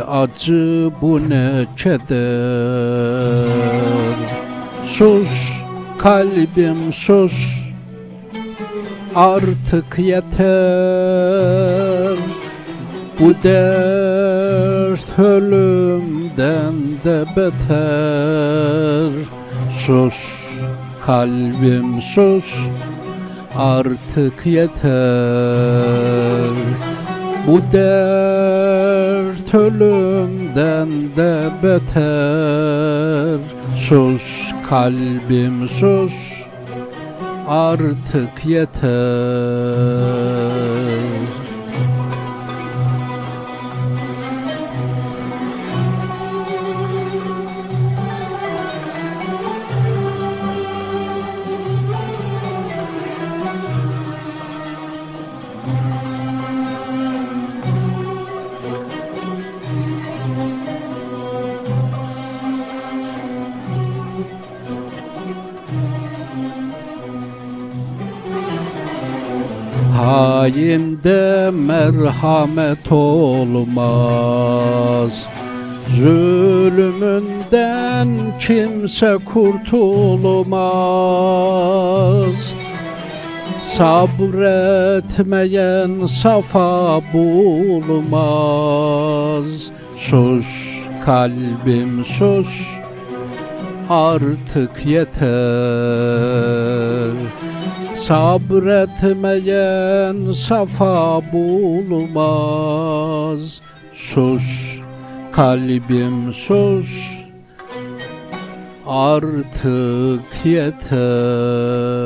acı bu ne keder Sus kalbim sus. Artık yeter. Bu dert ölümden de beter. Sus kalbim sus. Artık yeter Bu dert ölümden de beter. Sus kalbim sus. Artık yeter Hainde merhamet olmaz. Zulmünden kimse kurtulmaz. Sabretmeyen safa bulmaz. Sus kalbim sus. Artık yeter Sabretmeyen safa bulmaz. Sus kalbim sus. Artık yeter